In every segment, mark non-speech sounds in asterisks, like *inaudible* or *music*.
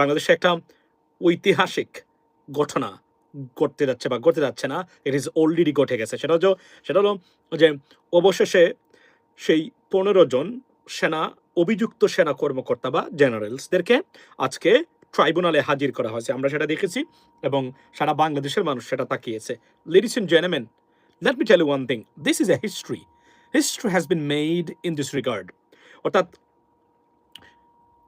বাংলাদেশে একটা ঐতিহাসিক ঘটনা ঘটতে যাচ্ছে বা ঘটতে যাচ্ছে না ইট ইজ অলরেডি ঘটে গেছে। সেটা হলো সেটা হলো যে অবশেষে সেই পনেরো জন সেনা, অভিযুক্ত সেনা কর্মকর্তা বা জেনারেলসদেরকে আজকে ট্রাইব্যুনালে হাজির করা হয়েছে। আমরা সেটা দেখেছি এবং সারা বাংলাদেশের মানুষ সেটা তাকিয়েছে। Ladies and জেনেমেন let me tell one thing this is a history history has been made in this regard অর্থাৎ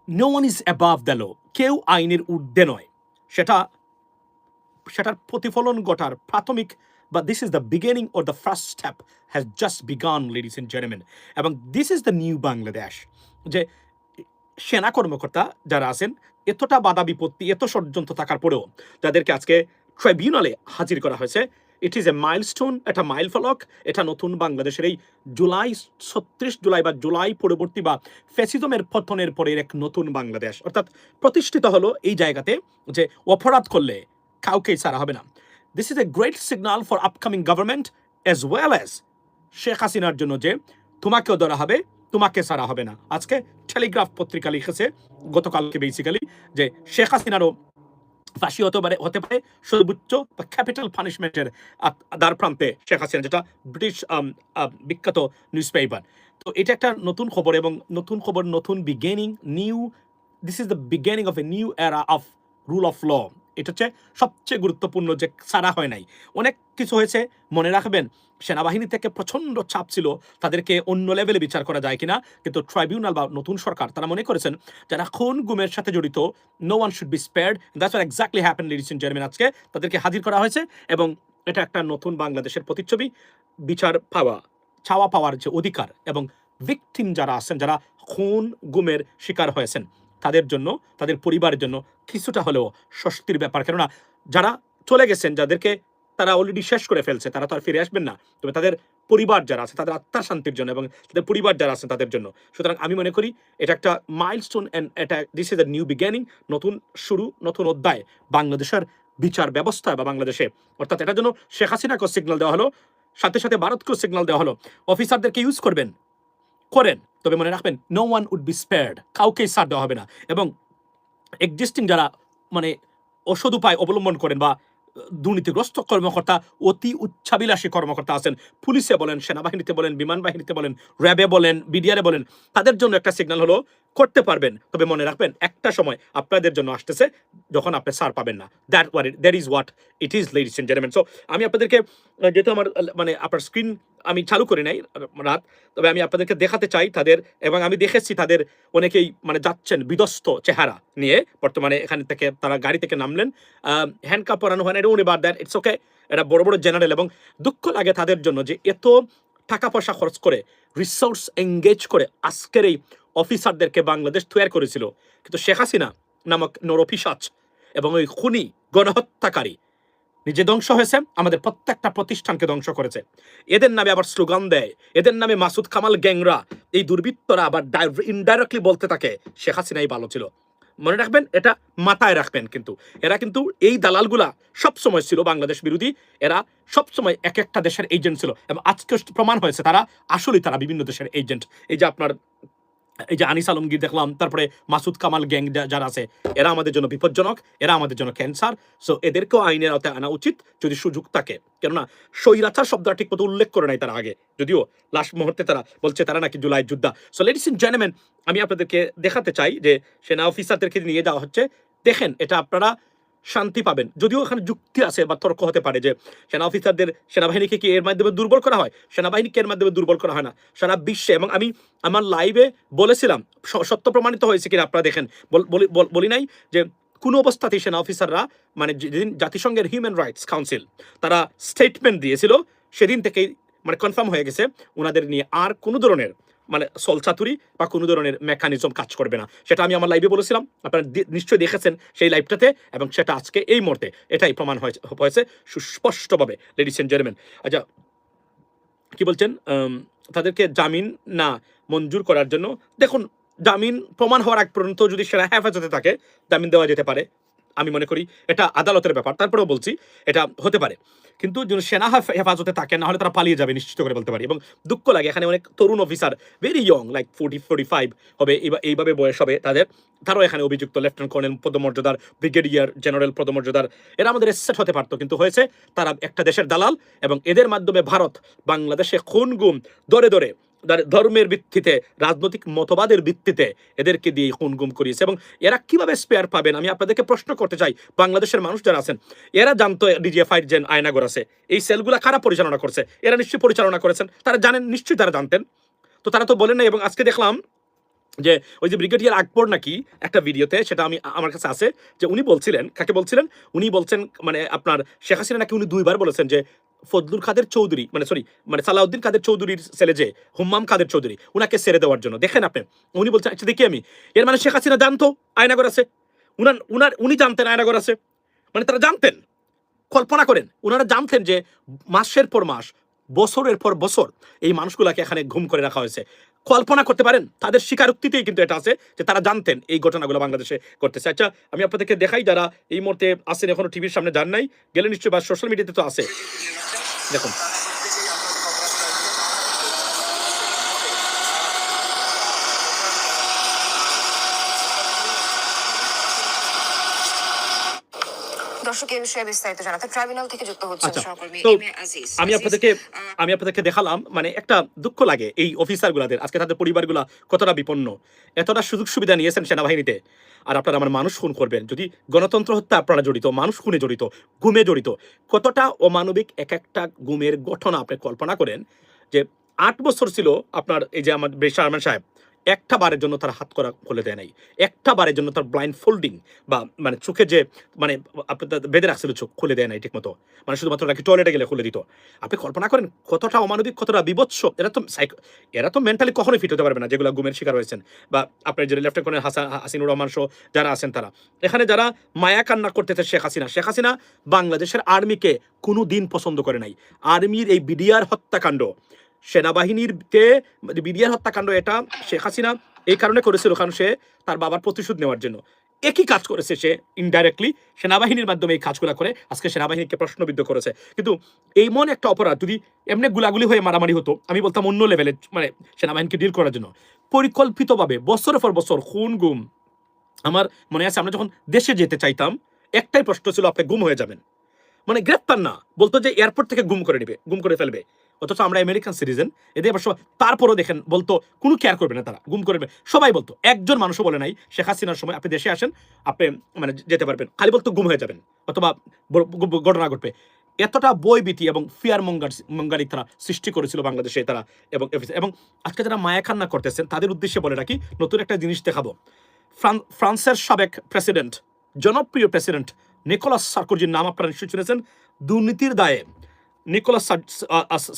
no one is above the law কেউ আইনের ঊর্ধ্বে নয়। সেটা, সেটার প্রতিফলন ঘটার প্রাথমিক বা this is the beginning or the first step has just begun ladies and gentleman এবং this is the new Bangladesh যে সেনা কর্মকর্তা যারা আছেন, এতটা বাধা বিপত্তি, এত ষড়যন্ত্র থাকার পরেও তাদেরকে আজকে ট্রাইব্যুনালে হাজির করা হয়েছে। ইট ইজ এ মাইলস্টোন এটা মাইল ফলক এটা নতুন বাংলাদেশের এই জুলাই ছত্রিশ জুলাই বা জুলাই পরবর্তী বা ফ্যাসিজমের পতনের পরের এক নতুন বাংলাদেশ। অর্থাৎ প্রতিষ্ঠিত হলো এই জায়গাতে যে অপরাধ করলে কাউকেই ছাড়া হবে না। This is a great signal for upcoming government as well as Sheikh হাসিনার জন্য যে তোমাকেও ধরা হবে, তোমাকে ছাড়া হবে না। আজকে টেলিগ্রাফ পত্রিকা লিখেছে, গতকালকে বেসিক্যালি যে শেখ হাসিনারও ফাঁসি হতে পারে হতে পারে সর্বোচ্চ ক্যাপিটাল পানিশমেন্টের দ্বার প্রান্তে শেখ হাসিনা, যেটা ব্রিটিশ বিখ্যাত নিউজ পেপার তো এটা একটা নতুন খবর এবং নতুন খবর, নতুন beginning new this is the beginning of a new era of rule of law এটা হচ্ছে সবচেয়ে গুরুত্বপূর্ণ যে সারা হয় নাই। অনেক কিছু হয়েছে, মনে রাখবেন, সেনাবাহিনী থেকে প্রচণ্ড চাপ ছিল, তাদেরকে অন্য লেভেলে বিচার করা যায় কিনা, কিন্তু ট্রাইব্যুনাল বা নতুন সরকার, তারা মনে করেছেন, যারা খুন গুমের সাথে জড়িত no one should be spared that's are exactly happen ladies in আজকে তাদেরকে হাজির করা হয়েছে, এবং এটা একটা নতুন বাংলাদেশের প্রতিচ্ছবি, বিচার পাওয়া, চাওয়া পাওয়ার যে অধিকার, এবং ভিকটিম যারা আছেন, যারা খুন, গুমের শিকার হয়েছেন তাদের জন্য, তাদের পরিবারের জন্য কিছুটা হলেও স্বস্তির ব্যাপার। কেননা যারা চলে গেছেন, যাদেরকে তারা অলরেডি শেষ করে ফেলছে, তারা তো আর ফিরে আসবেন না। তবে তাদের পরিবার যারা আছে, তাদের আত্মার শান্তির জন্য এবং তাদের পরিবার যারা আছেন, তাদের জন্য। সুতরাং আমি মনে করি এটা একটা মাইলস্টোন অ্যান্ড এটা দিস ইজ নিউ বিগিনিং নতুন শুরু, নতুন অধ্যায় বাংলাদেশের বিচার ব্যবস্থা বা বাংলাদেশে। অর্থাৎ এটার জন্য শেখ হাসিনাকেও সিগন্যাল দেওয়া হলো, সাথে সাথে ভারতকেও সিগন্যাল দেওয়া হলো। অফিসারদেরকে ইউজ করবেন। করেন, তবে মনে রাখবেন no one would be spared কাউকেই ছাড় দেওয়া হবে না। এবং এক্সিস্টিং যারা মানে অসদ উপায় অবলম্বন করেন বা দুর্নীতিগ্রস্ত কর্মকর্তা, অতি উচ্চাবিলাসী কর্মকর্তা আছেন, পুলিশে বলেন, সেনাবাহিনীতে বলেন বিমান বাহিনীতে বলেন, র্যাবে বলেন, বিডিআরে বলেন, তাদের জন্য একটা সিগন্যাল হলো করতে পারবেন। তবে মনে রাখবেন, একটা সময় আপনাদের জন্য আসতেছে যখন আপনি সার পাবেন না। That was it that is what it is ladies and gentleman so আমি আপনাদেরকে যেহেতু আমার মানে আপনার স্ক্রিন আমি চালু করি নাই রাত, তবে আমি আপনাদেরকে দেখাতে চাই তাদের এবং আমি দেখেছি তাদের অনেকেই মানে যাচ্ছেন বিধ্বস্ত চেহারা নিয়ে। বর্তমানে এখানে থেকে তারা গাড়ি থেকে নামলেন। হ্যান্ডকাপ পরানো হয় না এটা উনি দেন ইটস ওকে এটা বড় বড় জেনারেল এবং দুঃখ লাগে তাদের জন্য যে এত টাকা পয়সা খরচ করে রিসোর্স এঙ্গেজ করে আজকের এই অফিসারদেরকে বাংলাদেশ তৈরি করেছিল। কিন্তু শেখ হাসিনা নামক নরপিসাচ এবং ওই খুনি গণহত্যাকারী নিজে ধ্বংস হয়েছে, আমাদের প্রত্যেকটা প্রতিষ্ঠানকে ধ্বংস করেছে। এদের নামে আবার স্লোগান দেয়, এদের নামে মাসুদ কামাল গ্যাংরা। এই দুর্বৃত্তরা আবার ইনডাইরেক্টলি বলতে থাকে, শেখ হাসিনাই ভালো ছিল। মনে রাখবেন, এটা মাথায় রাখবেন কিন্তু। এরা কিন্তু এই দালালগুলা সব সময় ছিল বাংলাদেশ বিরোধী। এরা সব সময় এক একটা দেশের এজেন্ট ছিল। এবং আজকে প্রমাণ হয়েছে, তারা আসলেই তারা বিভিন্ন দেশের এজেন্ট এই যে আপনার এই যে আনিস আলমগীর দেখলাম, তারপরে মাসুদ কামাল গ্যাং যারা আছে, এরা আমাদের জন্য বিপজ্জনক, এরা আমাদের জন্য ক্যান্সার সো এদেরকেও আইনের আওতায় আনা উচিত যদি সুযোগ থাকে। কেননা, স্বৈরাচার শব্দটা ঠিক মতো উল্লেখ করে নাই তারা আগে। যদিও লাস্ট মুহূর্তে তারা বলছে তারা নাকি জুলাই যোদ্ধা। সো লেডিস ইন জেনেমেন আমি আপনাদেরকে দেখাতে চাই যে সেনা অফিসারদেরকে নিয়ে যাওয়া হচ্ছে। দেখেন, এটা আপনারা শান্তি পাবেন। যদিও এখানে যুক্তি আছে বা তর্ক হতে পারে যে সেনা অফিসারদের সেনাবাহিনীকে কি এর মাধ্যমে দুর্বল করা হয়? সেনাবাহিনীকে এর মাধ্যমে দুর্বল করা হয় না। সারা বিশ্বে এবং আমি আমার লাইভে বলেছিলাম সত্য প্রমাণিত হয়েছে কিনা আপনারা দেখেন। বল- নাই যে কোনো অবস্থাতেই সেনা অফিসাররা মানে যেদিন জাতিসংঘের হিউম্যান রাইটস কাউন্সিল তারা স্টেটমেন্ট দিয়েছিল, সেদিন থেকেই মানে কনফার্ম হয়ে গেছে, ওনাদের নিয়ে আর কোনো ধরনের মানে সলচাতুরি বা কোনো ধরনের মেকানিজম কাজ করবে না। সেটা আমি আমার লাইভে বলেছিলাম। আপনারা নিশ্চয়ই দেখেছেন সেই লাইভটাতে এবং সেটা আজকে এই মুহূর্তে। এটাই প্রমাণ হয়েছে সুস্পষ্টভাবে। লেডিস এন্ড জেন্টলম্যান আচ্ছা কি বলছেন? তাদেরকে জামিন না মঞ্জুর করার জন্য দেখুন, জামিন প্রমাণ হওয়ার আগ পর্যন্ত যদি সেরা হেফাজতে থাকে, জামিন দেওয়া যেতে পারে। আমি মনে করি এটা আদালতের ব্যাপার। তারপরেও বলছি, এটা হতে পারে। কিন্তু যদি সেনা হেফাজতে থাকে না হলে তারা পালিয়ে যাবে, নিশ্চিত করে বলতে পারি। এবং দুঃখ লাগে, এখানে অনেক তরুণ officer very young like forty forty five হবে এইভাবে বয়স হবে তাদের। তারাও এখানে অভিযুক্ত লেফটেন্যান্ট কর্নেল পদমর্যাদার ব্রিগেডিয়ার জেনারেল পদমর্যাদার। এরা আমাদের সেট হতে পারতো, কিন্তু হয়েছে, তারা একটা দেশের দালাল এবং এদের মাধ্যমে ভারত বাংলাদেশে খুন গুম দরে দার- ধর্মের ভিত্তিতে, রাজনৈতিক মতবাদের ভিত্তিতে এদেরকে দিয়ে খুন গুম করিয়েছে। এবং এরা কীভাবে স্পেয়ার পাবেন? আমি আপনাদেরকে প্রশ্ন করতে চাই। বাংলাদেশের মানুষ যারা আছেন, এরা জানতো ডিজিএফআই যে আয়নাগর আছে। এই সেলগুলা কারা পরিচালনা করছে? এরা নিশ্চয়ই পরিচালনা করেছেন। তারা জানেন, নিশ্চয়ই তারা জানতেন। তো তারা তো বলেন না এবং আজকে দেখলাম যে ওই যে ব্রিগেডিয়ার আকবর নাকি একটা ভিডিওতে, সেটা আমি, আমার কাছে আছে, যে উনি বলছিলেন, কাকে বলছিলেন? উনি বলছেন মানে আপনার শেখ হাসিনা নাকি উনি দুইবার বলেছেন যে ফজলুল কাদের চৌধুরী মানে সরি মানে সালাউদ্দিন কাদের চৌধুরীর ছেলে যে, হুম্মাম কাদের চৌধুরী, উনাকে ছেড়ে দেওয়ার জন্য। দেখেন আপনি, উনি বলছেন আচ্ছা দেখি আমি, এর মানে শেখ হাসিনা জানতো আয়নাগর আছে? উনার উনার, উনি জানতেন আয়নাগর আছে? মানে তারা জানতেন, কল্পনা করেন ওনারা জানতেন যে মাসের পর মাস, বছরের পর বছর এই মানুষগুলাকে এখানে ঘুম করে রাখা হয়েছে। কল্পনা করতে পারেন, তাদের স্বীকারোক্তিতেই কিন্তু এটা আছে যে তারা জানতেন এই ঘটনাগুলো বাংলাদেশে করতেছে আচ্ছা আমি আপনাদেরকে দেখাই, যারা এই মুহূর্তে আসেন, এখনও টিভির সামনে যান নাই, গেলে নিশ্চয়ই বা সোশ্যাল মিডিয়াতে তো আছে। দেখুন। এই বিষয়ে বিস্তারিত জানাতে ট্রাইব্যুনাল থেকে যুক্ত হচ্ছেন সহকর্মী এম এ আজিজ আমি আপনাদেরকে আমি আপনাদেরকে দেখালাম মানে একটা দুঃখ লাগে এই অফিসারগুলাদের আজকে তাদের পরিবারগুলা কতটা বিপন্ন এতটা সুযোগ সুবিধা নিয়েছেন সেনাবাহিনীতে। আর আপনারা আমার মানুষ খুন করবেন যদি গণতন্ত্র হত্যা আপনারা জড়িত মানুষ খুনে জড়িত গুমে জড়িত কতটা অমানবিক এক একটা গুমের ঘটনা আপনি কল্পনা করেন যে আট বছর ছিল আপনার এই যে আমার শাহরমান সাহেব একটা বারের জন্য তার হাত করা খুলে দেয় নাই। একটা বারের জন্য তার ব্লাইন্ড ফোল্ডিং বা মানে চোখে যে মানে আপনি তার বেঁধে রাখছিল চোখ খুলে দেয় নাই ঠিক মতো মানে শুধুমাত্র নাকি টয়লেটে গেলে খুলে দিত। আপনি কল্পনা করেন কতটা অমানবিক, কতটা বিভৎস। এরা তো সাইকো এরা তো মেন্টালি কখনোই ফিট হতে পারবে না, যেগুলো গুমের শিকার হয়েছেন। বা আপনার যে লেফটেন্ট কর্নেল হাসান হাসিনুর রহমান সহ যারা আছেন তারা। এখানে যারা মায়া কান্না করতেছে শেখ হাসিনা শেখ হাসিনা বাংলাদেশের আর্মিকে কোনো দিন পছন্দ করে নাই। আর্মির এই বিডিআর হত্যাকাণ্ড সেনাবাহিনীর কে বিডিআর হত্যাকাণ্ড এটা শেখ হাসিনা এই কারণে করেছিল কারণ সে তার বাবার প্রতিশোধ নেওয়ার জন্য। একই কাজ করেছে সে ইনডাইরেক্টলি সেনাবাহিনীর মাধ্যমে এই কাজগুলো করে আজকে সেনাবাহিনীকে প্রশ্নবিদ্ধ করেছে। কিন্তু এই মন একটা অপরাধ, যদি এমনি গুলাগুলি হয়ে মারামারি হতো, আমি বলতাম অন্য লেভেলে মানে সেনাবাহিনীকে ডিল করার জন্য। পরিকল্পিতভাবে বছরের পর বছর খুন, গুম, আমার মনে আছে, আমরা যখন দেশে যেতে চাইতাম, একটাই প্রশ্ন ছিল, আপনি গুম হয়ে যাবেন। মানে গ্রেপ্তার না, বলতো যে এয়ারপোর্ট থেকে গুম করে নেবে, গুম করে ফেলবে। অথচ আমরা আমেরিকান সিটিজেন এদের সবাই, তারপরও দেখেন বলতো, কোনো কেয়ার করবে না তারা, গুম করবে। সবাই বলতো, একজন মানুষও বলে নাই, শেখ হাসিনার সময় আপনি দেশে আসেন, আপনি মানে যেতে পারবেন। খালি বলতো গুম হয়ে যাবেন, অথবা ঘটনা ঘটবে। এতটা বইভীতি এবং ফিয়ার মঙ্গার মঙ্গারি তারা সৃষ্টি করেছিল বাংলাদেশে তারা এবং এবং আজকে যারা মায়া কান্না করতেছেন, তাদের উদ্দেশ্যে বলে রাখি, নতুন একটা জিনিস দেখাবো। ফ্রান- ফ্রান্সের সাবেক প্রেসিডেন্ট জনপ্রিয় প্রেসিডেন্ট নিকোলাস সার্কোজির নাম আপনারা নিশ্চয়ই শুনেছেন, দুর্নীতির দায়ে নিকোলাস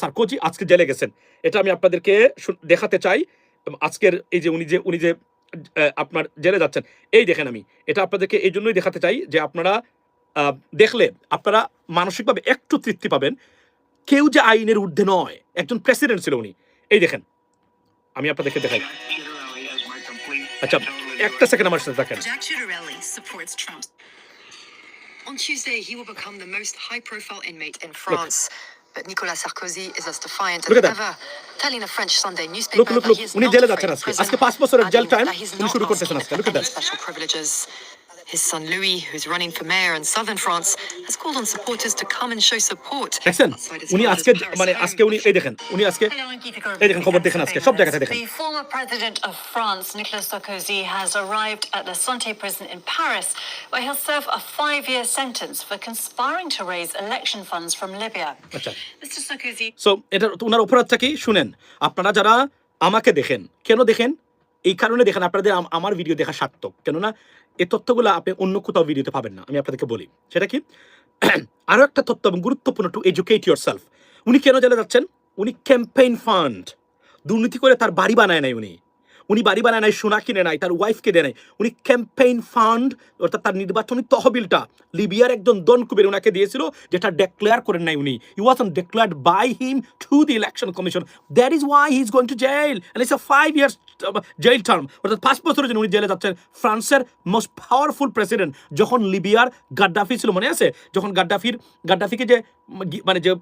সার্কোজি আজকে জেলে গেছেন। এটা আমি আপনাদেরকে দেখাতে চাই। আজকের এই যে উনি যে উনি যে আপনার জেলে যাচ্ছেন, এই দেখেন আমি। এটা আপনাদেরকে এই জন্যই দেখাতে চাই যে আপনারা দেখলে আপনারা মানসিকভাবে একটু তৃপ্তি পাবেন। কেউ যে আইনের ঊর্ধ্বে নয়, একজন প্রেসিডেন্ট ছিল উনি। এই দেখেন, আমি আপনাদেরকে দেখাই। আচ্ছা একটা সেকেন্ড আমার সাথে দেখেন On Tuesday, he will become the most high-profile inmate in in France. But Nicolas Sarkozy is as defiant Look as at that. ever, telling a French Sunday newspaper Look, look, that look. he is উনি not জেলে afraid যাচ্ছেন of আজকে। prison, আজকে পাঁচ বছরের jail adding time that he's উনি not শুরু করতেছেন asking আজকে। for Look at any that. special privileges. His son Louis, who's running for mayor in southern France, has called on supporters to come and show support. দেখছেন outside his উনি father's আজকে Paris মানে home. আজকে উনি এই দেখেন উনি আজকে Hello, I'm Geeta এই দেখেন খবর দেখেন আজকে সব জায়গাতে দেখেন The former president of France, Nicolas Sarkozy, has arrived at the Santé prison in Paris, where he'll serve a five-year sentence for conspiring to raise election funds from Libya. আচ্ছা Mr. Sarkozy so এটা ওনার অপরাধটা কি শুনেন আপনারা যারা আমাকে দেখেন কেন দেখেন এই কারণে দেখেন আপনাদের আমার ভিডিও দেখা সার্থক। কেননা এই তথ্যগুলো আপনি অন্য কোথাও ভিডিওতে পাবেন না, আমি আপনাদেরকে বলি। সেটা কি? *clears throat* আরও একটা তথ্য এবং গুরুত্বপূর্ণ টু এডুকেট ইউর সেলফ উনি কেন জেলে যাচ্ছেন? উনি ক্যাম্পেইন ফান্ড দুর্নীতি করে তার বাড়ি বানায় নাই উনি। উনি বাড়ি বানায় নাই, সোনা কিনে নাই, তার ওয়াইফকে দেয় নাই। উনি ক্যাম্পেইন ফান্ড অর্থাৎ তার নির্বাচনী তহবিলটা লিবিয়ার একজন দন কুবের ওনাকে দিয়েছিল, যেটা ডেক্লেয়ার করেন নাই উনি। He was undeclared by him to the election commission that is why he is going to jail and it's a five years jail term অর্থাৎ পাঁচ বছরের জন্য উনি জেলে যাচ্ছেন। ফ্রান্সের মোস্ট পাওয়ারফুল প্রেসিডেন্ট যখন লিবিয়ার গাদ্দাফি ছিল, মনে আছে? যখন গাদ্দাফির গাদ্দাফিকে যে মানে যে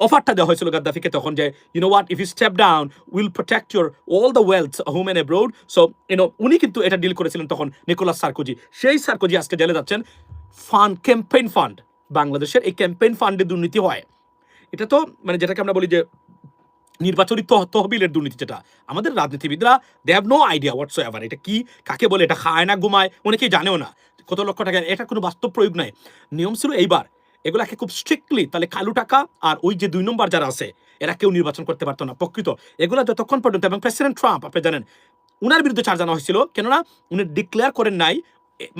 অফারটা দেওয়া হয়েছিল গাদ্দাফিকে তখন যে you know what if you step down will protect your all the wealth home and abroad so you know উনি কিন্তু এটা ডিল করেছিলেন তখন নিকোলাস সার্কোজি। সেই সার্কোজি আজকে জেলে যাচ্ছেন। ফান্ড ক্যাম্পেইন ফান্ড বাংলাদেশের এই ক্যাম্পেইন ফান্ডে দুর্নীতি হয়। এটা তো মানে যেটাকে আমরা বলি যে, নির্বাচনী তহ- তহবিলের দুর্নীতি যেটা। আমাদের রাজনীতিবিদরা they have no idea whatsoever এটা কি, কাকে বলে, এটা খায় না, ঘুমায়, অনেকেই জানেও না। কত লক্ষ টাকা, এটা কোনো বাস্তব প্রয়োগ নাই। নিয়ম ছিল এইবার এগুলাকে খুব স্ট্রিক্টলি তাহলে কালু টাকা আর ওই যে দুই নম্বর যারা আছে, এরা কেউ নির্বাচন করতে পারতো না। প্রকৃত। এগুলো যতক্ষণ পর্যন্ত, এবং প্রেসিডেন্ট ট্রাম্প আপনি জানেন, উনার বিরুদ্ধে চার্জ আনা হয়েছিল, কেননা উনি ডিক্লেয়ার করেন নাই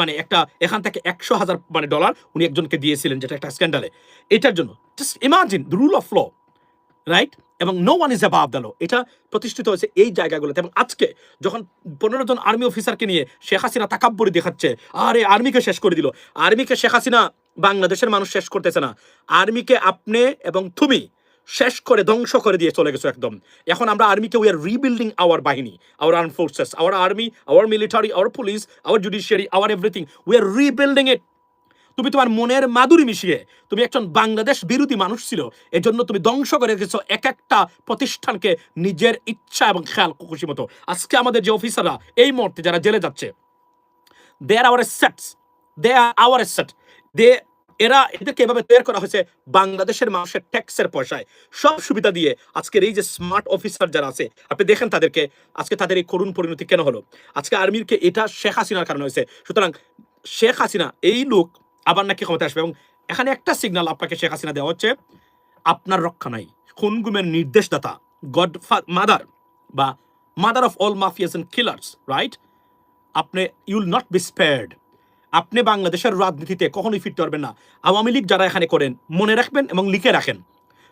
মানে একটা, এখান থেকে একশো হাজার মানে ডলার উনি একজনকে দিয়েছিলেন, যেটা একটা স্ক্যান্ডালে এটার জন্য just imagine rule of law right এবং no one is above the law এটা প্রতিষ্ঠিত হয়েছে এই জায়গাগুলোতে। এবং আজকে যখন পনেরো জন আর্মি অফিসারকে নিয়ে শেখ হাসিনা তাকাব্বরি দেখাচ্ছে, আরে আর্মিকে শেষ করে দিল। আর্মিকে শেখ হাসিনা বাংলাদেশের মানুষ শেষ করতেছে না। আর্মিকে আপনি এবং তুমি শেষ করে ধ্বংস করে দিয়ে চলে গেছো একদম। এখন আমরা আর্মিকে উই আর রিবিল্ডিং আওয়ার বাহিনী our arm forces our army our military our police our judiciary our everything we are rebuilding it তুমি তোমার মনের মাধুরী মিশিয়ে তুমি একজন বাংলাদেশ বিরোধী মানুষ ছিল, এজন্য তুমি ধ্বংস করে রেখেছো এক একটা প্রতিষ্ঠানকে নিজের ইচ্ছা এবং খেয়াল খুশি মতো। আজকে আমাদের যে অফিসাররা এই মুহূর্তে যারা জেলে যাচ্ছে they are our sets they are our set they, এরা এদেরকে এভাবে তৈরি করা হয়েছে বাংলাদেশের মানুষের ট্যাক্সের পয়সায়। সব সুবিধা দিয়ে আজকের এই যে স্মার্ট অফিসার যারা আছে, আপনি দেখেন তাদেরকে, আজকে তাদের এই করুণ পরিণতি কেন হলো? আজকে আর্মিরকে এটা শেখ হাসিনার কারণে হয়েছে। সুতরাং শেখ হাসিনা এই লোক আবার নাকি ক্ষমতা আসবে এবং এখানে একটা সিগন্যাল আপনাকে শেখ হাসিনা দেওয়া হচ্ছে, আপনার রক্ষা নাই। খুন গুমের নির্দেশদাতা গড মাদার বা mother of all mafias and killers right আপনি ইউল নট বি স্পেয়ার্ড আপনি বাংলাদেশের রাজনীতিতে কখনোই ফিরতে পারবেন না। আওয়ামী লীগ যারা এখানে করেন, মনে রাখবেন এবং লিখে রাখেন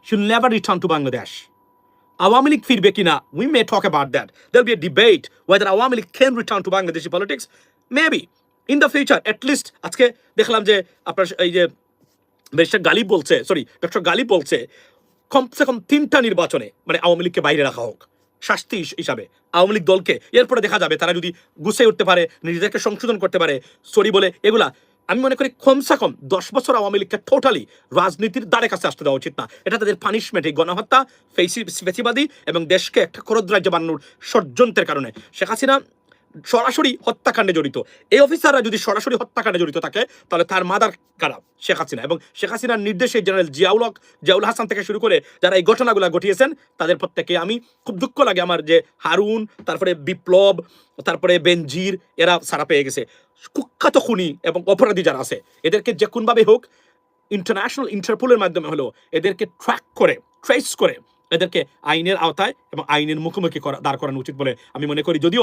should never return to Bangladesh Awami League ফিরবে কিনা we may talk about that there'll be a debate whether Awami League can return to Bangladeshi politics maybe in the future at least আজকে দেখলাম যে আপনার এই যে ব্যারিস্টার গালিব বলছে sorry doctor Ghalib বলছে, কমসে কম তিনটা নির্বাচনে মানে আওয়ামী লীগকে বাইরে রাখা হোক। শাস্তি হিসাবে আওয়ামী লীগ দলকে। এরপরে দেখা যাবে তারা যদি গুছিয়ে উঠতে পারে, নিজেদেরকে সংশোধন করতে পারে, সরি বলে এগুলা, আমি মনে করি কমসে কম দশ বছর আওয়ামী লীগকে টোটালি রাজনীতির দ্বারে কাছে আসতে দেওয়া উচিত না। এটা তাদের পানিশমেন্ট এই গণহত্যা, ফেসি ফেসিবাদী এবং দেশকে একটা খরদ রাজ্য বানানোর ষড়যন্ত্রের কারণে। শেখ হাসিনা সরাসরি হত্যাকাণ্ডে জড়িত। এই অফিসাররা যদি সরাসরি হত্যাকাণ্ডে জড়িত থাকে, তাহলে তার মাদার কারা? শেখ হাসিনা। এবং শেখ হাসিনার নির্দেশে জেনারেল জিয়াউল হক জিয়াউল হাসান থেকে শুরু করে যারা এই ঘটনাগুলো ঘটিয়েছেন, তাদের প্রত্যেকে আমি খুব দুঃখ লাগে আমার যে হারুন, তারপরে বিপ্লব, তারপরে বেনজির, এরা সারা পেয়ে গেছে। কুখ্যাত খুনি এবং অপরাধী যারা আছে, এদেরকে যে কোনভাবে হোক ইন্টারন্যাশনাল ইন্টারপোলের মাধ্যমে হলেও এদেরকে ট্র্যাক করে ট্রেস করে, এদেরকে আইনের আওতায় এবং আইনের মুখোমুখি করা, দাঁড় করানো উচিত বলে আমি মনে করি। যদিও